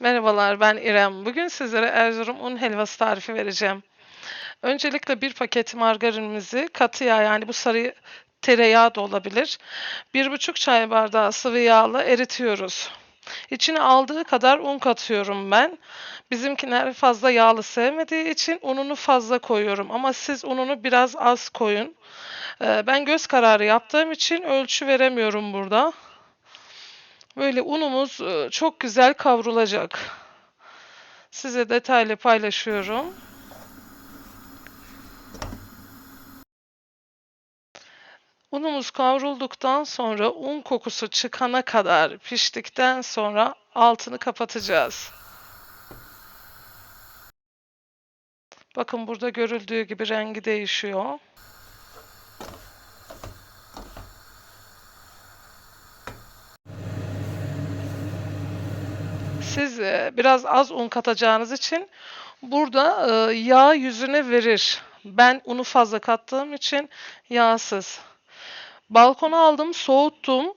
Merhabalar, ben İrem. Bugün sizlere Erzurum un helvası tarifi vereceğim. Öncelikle bir paket margarinimizi katı yağ yani bu sarı tereyağı da olabilir. Bir buçuk çay bardağı sıvı yağla eritiyoruz. İçine aldığı kadar un katıyorum ben. Bizimkiler fazla yağlı sevmediği için ununu fazla koyuyorum. Ama siz ununu biraz az koyun. Ee, Ben göz kararı yaptığım için ölçü veremiyorum burada. Böyle unumuz e, çok güzel kavrulacak. Size detaylı paylaşıyorum. Unumuz kavrulduktan sonra un kokusu çıkana kadar piştikten sonra altını kapatacağız. Bakın burada görüldüğü gibi rengi değişiyor. Siz e, biraz az un katacağınız için burada e, yağ yüzüne verir. Ben unu fazla kattığım için yağsız. Balkona aldım, soğuttum.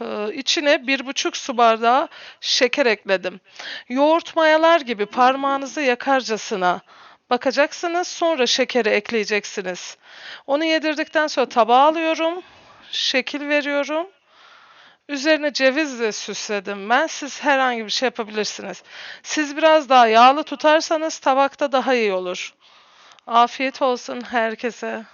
Ee, içine bir buçuk su bardağı şeker ekledim. Yoğurt mayalar gibi parmağınızı yakarcasına bakacaksınız. Sonra şekeri ekleyeceksiniz. Onu yedirdikten sonra tabağa alıyorum. Şekil veriyorum. Üzerine cevizle süsledim ben. Siz herhangi bir şey yapabilirsiniz. Siz biraz daha yağlı tutarsanız tabakta daha iyi olur. Afiyet olsun herkese.